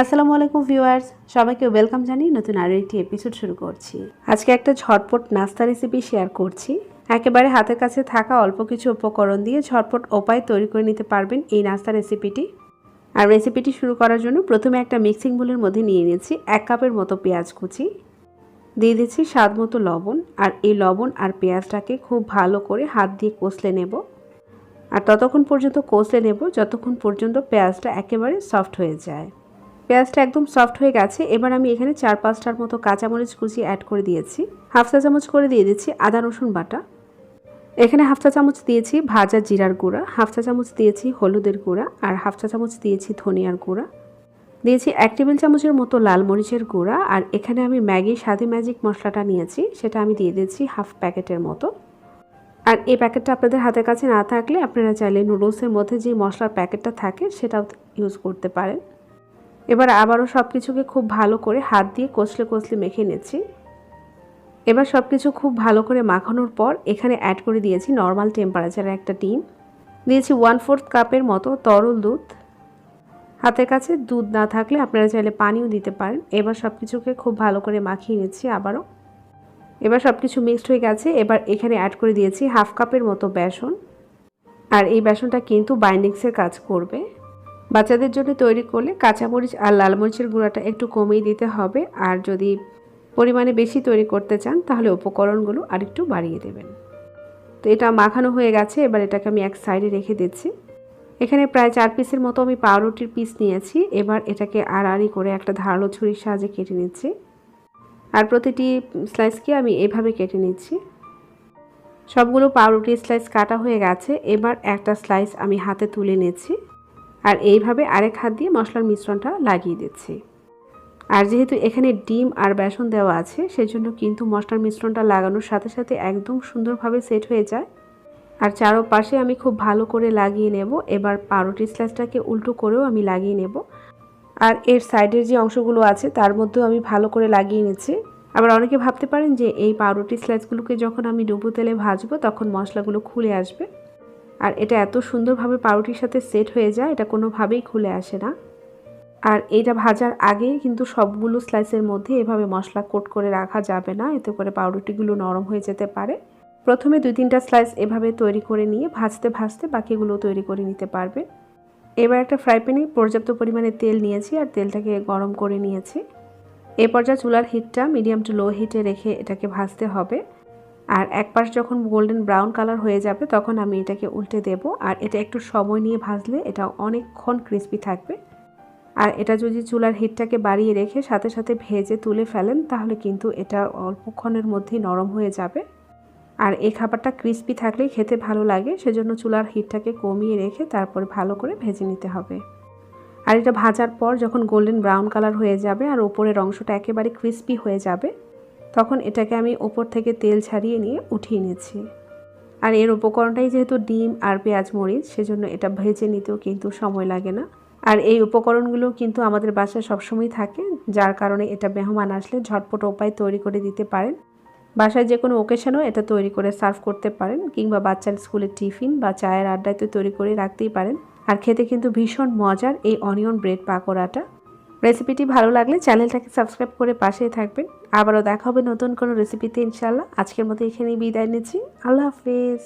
আসসালামু আলাইকুম ভিউয়ার্স, সবাইকে ওয়েলকাম জানিয়ে নতুন আরও একটি এপিসোড শুরু করছি। আজকে একটা ঝটপট নাস্তা রেসিপি শেয়ার করছি। একেবারে হাতের কাছে থাকা অল্প কিছু উপকরণ দিয়ে ঝটপট উপায় তৈরি করে নিতে পারবেন এই নাস্তা রেসিপিটি আর রেসিপিটি শুরু করার জন্য প্রথমে একটা মিক্সিং বোলের মধ্যে নিয়ে নিয়েছি এক কাপের মতো পেঁয়াজ কুচি। দিয়ে দিচ্ছি স্বাদ মতো লবণ, আর এই লবণ আর পেঁয়াজটাকে খুব ভালো করে হাত দিয়ে কষলে নেব। আর ততক্ষণ পর্যন্ত কষলে নেব, যতক্ষণ পর্যন্ত পেঁয়াজটা একেবারে সফট হয়ে যায়। পেঁয়াজটা একদম সফট হয়ে গেছে, এবার আমি এখানে চার পাঁচটার মতো কাঁচামরিচ কুচি অ্যাড করে দিয়েছি। হাফ চা চামচ করে দিয়ে দিচ্ছি আদা, রসুন বাটা। এখানে হাফ চা চামচ দিয়েছি ভাজা জিরার গুঁড়া, হাফ চা চামচ দিয়েছি হলুদের গুঁড়া, আর হাফ চা চামচ দিয়েছি ধনিয়ার গুঁড়া। দিয়েছি এক টেবিল চামচের মতো লাল মরিচের গুঁড়া, আর এখানে আমি ম্যাগি স্বাদে ম্যাজিক মশলাটা নিয়েছি, সেটা আমি দিয়ে দিয়েছি হাফ প্যাকেটের মতো। আর এই প্যাকেটটা আপনাদের হাতের কাছে না থাকলে আপনারা চাইলে নুডলসের মধ্যে যে মশলার প্যাকেটটা থাকে, সেটাও ইউজ করতে পারেন। এবার আবারও সব কিছুকে খুব ভালো করে হাত দিয়ে কষলে কষলে মেখে নিচ্ছি। এবার সব কিছু খুব ভালো করে মাখানোর পর এখানে অ্যাড করে দিয়েছি নর্মাল টেম্পারেচারে একটা ডিম। দিয়েছি ওয়ান ফোর্থ কাপের মতো তরল দুধ। হাতের কাছে দুধ না থাকলে আপনারা চাইলে পানিও দিতে পারেন। এবার সব কিছুকে খুব ভালো করে মাখিয়ে নিচ্ছি আবারও। এবার সব কিছু মিক্সড হয়ে গেছে। এবার এখানে অ্যাড করে দিয়েছি হাফ কাপের মতো বেসন। আর এই বেসনটা কিন্তু বাইন্ডিংসের কাজ করবে। বাচ্চাদের জন্য তৈরি করলে কাঁচামরিচ আর লাল মরিচের গুঁড়াটা একটু কমিয়ে দিতে হবে। আর যদি পরিমাণে বেশি তৈরি করতে চান, তাহলে উপকরণগুলো আরেকটু বাড়িয়ে দেবেন। তো এটা মাখানো হয়ে গেছে, এবার এটাকে আমি এক সাইডে রেখে দিচ্ছি। এখানে প্রায় চার পিসের মতো আমি পাউরুটির পিস নিয়েছি। এবার এটাকে আড়াআড়ি করে একটা ধারালো ছুরির সাহায্যে কেটে নিচ্ছি। আর প্রতিটি স্লাইসকে আমি এভাবে কেটে নিচ্ছি। সবগুলো পাউরুটির স্লাইস কাটা হয়ে গেছে। এবার একটা স্লাইস আমি হাতে তুলে নিচ্ছি। আর এইভাবে আরেক হাত দিয়ে মশলার মিশ্রণটা লাগিয়ে দিচ্ছি। আর যেহেতু এখানে ডিম আর বেসন দেওয়া আছে, সেজন্য কিন্তু মশলার মিশ্রণটা লাগানোর সাথে সাথে একদম সুন্দরভাবে সেট হয়ে যায়। আর চারোপাশে আমি খুব ভালো করে লাগিয়ে নেব। এবার পাউরুটি স্ল্যাশটাকে উল্টো করেও আমি লাগিয়ে নেব। আর এর সাইডের যে অংশগুলো আছে, তার মধ্যেও আমি ভালো করে লাগিয়ে নিচ্ছি। আবার অনেকে ভাবতে পারেন যে এই পাউরুটি স্ল্যাশগুলোকে যখন আমি ডুবো তেলে ভাজবো, তখন মশলাগুলো খুলে আসবে। আর এটা এত সুন্দরভাবে পাউরুটির সাথে সেট হয়ে যায়, এটা কোনোভাবেই খুলে আসে না। আর এটা ভাজার আগে কিন্তু সবগুলো স্লাইসের মধ্যে এভাবে মশলা কোট করে রাখা যাবে না, এতে করে পাউরুটিগুলো নরম হয়ে যেতে পারে। প্রথমে দুই তিনটা স্লাইস এভাবে তৈরি করে নিয়ে ভাজতে ভাজতে বাকিগুলো তৈরি করে নিতে পারবে। এবার একটা ফ্রাই প্যানে পর্যাপ্ত পরিমাণে তেল নিয়েছি আর তেলটাকে গরম করে নিয়েছি। এ পর্যায়ে চুলার হিটটা মিডিয়াম টু লো হিটে রেখে এটাকে ভাজতে হবে। আর এক পাশ যখন গোল্ডেন ব্রাউন কালার হয়ে যাবে, তখন আমি এটাকে উল্টে দেব। আর এটা একটু সময় নিয়ে ভাজলে এটা অনেকক্ষণ ক্রিস্পি থাকবে। আর এটা যদি চুলার হিটটাকে বাড়িয়ে রেখে সাথে সাথে ভেজে তুলে ফেলেন, তাহলে কিন্তু এটা অল্পক্ষণের মধ্যেই নরম হয়ে যাবে। আর এই খাবারটা ক্রিস্পি থাকলেই খেতে ভালো লাগে, সেজন্য চুলার হিটটাকে কমিয়ে রেখে তারপরে ভালো করে ভেজে নিতে হবে। আর এটা ভাজার পর যখন গোল্ডেন ব্রাউন কালার হয়ে যাবে, আর ওপরের অংশটা একেবারে ক্রিস্পি হয়ে যাবে তখন এটাকে আমি ওপর থেকে তেল ছাড়িয়ে নিয়ে উঠিয়ে নিয়েছি আর এর উপকরণটাই যেহেতু ডিম আর পেঁয়াজ মরিচ, সেজন্য এটা ভেজে নিতেও কিন্তু সময় লাগে না। আর এই উপকরণগুলো কিন্তু আমাদের বাসায় সবসময় থাকে, যার কারণে এটা মেহমান আসলে ঝটপট উপায় তৈরি করে দিতে পারেন। বাসায় যে কোনো ওকেশনেও এটা তৈরি করে সার্ভ করতে পারেন, কিংবা বাচ্চার স্কুলের টিফিন বা চায়ের আড্ডায় তো তৈরি করে রাখতেই পারেন। আর খেতে কিন্তু ভীষণ মজার এই অনিয়ন ব্রেড পাকোড়াটা। রেসিপিটি ভালো লাগলে চ্যানেলটাকে সাবস্ক্রাইব করে পাশেই থাকবেন। আবারও দেখা হবে নতুন কোনো রেসিপিতে ইনশাল্লাহ আজকের মতো এখানেই বিদায় নিচ্ছি। আল্লাহ হাফিজ।